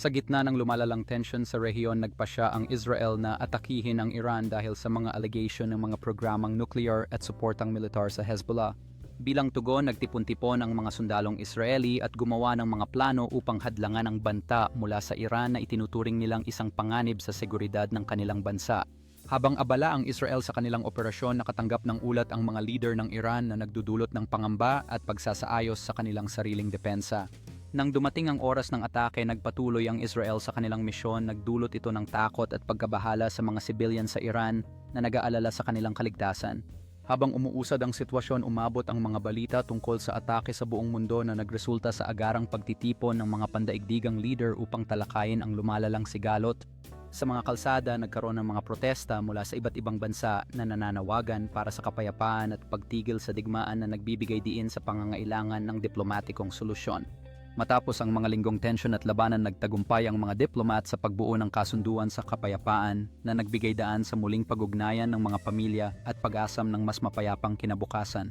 Sa gitna ng lumalalang tension sa rehiyon, nagpasya ang Israel na atakihin ang Iran dahil sa mga allegation ng mga programang nuclear at suportang militar sa Hezbollah. Bilang tugon, nagtipon-tipon ang mga sundalong Israeli at gumawa ng mga plano upang hadlangan ang banta mula sa Iran na itinuturing nilang isang panganib sa seguridad ng kanilang bansa. Habang abala ang Israel sa kanilang operasyon, nakatanggap ng ulat ang mga leader ng Iran na nagdudulot ng pangamba at pagsasaayos sa kanilang sariling depensa. Nang dumating ang oras ng atake, nagpatuloy ang Israel sa kanilang misyon, nagdulot ito ng takot at pagkabahala sa mga civilian sa Iran na nag-aalala sa kanilang kaligtasan. Habang umuusad ang sitwasyon, umabot ang mga balita tungkol sa atake sa buong mundo na nagresulta sa agarang pagtitipon ng mga pandaigdigang leader upang talakayin ang lumalalang sigalot. Sa mga kalsada, nagkaroon ng mga protesta mula sa iba't ibang bansa na nananawagan para sa kapayapaan at pagtigil sa digmaan na nagbibigay diin sa pangangailangan ng diplomatikong solusyon. Matapos ang mga linggong tensyon at labanan, nagtagumpay ang mga diplomat sa pagbuo ng kasunduan sa kapayapaan na nagbigay daan sa muling pag-ugnayan ng mga pamilya at pag-asam ng mas mapayapang kinabukasan.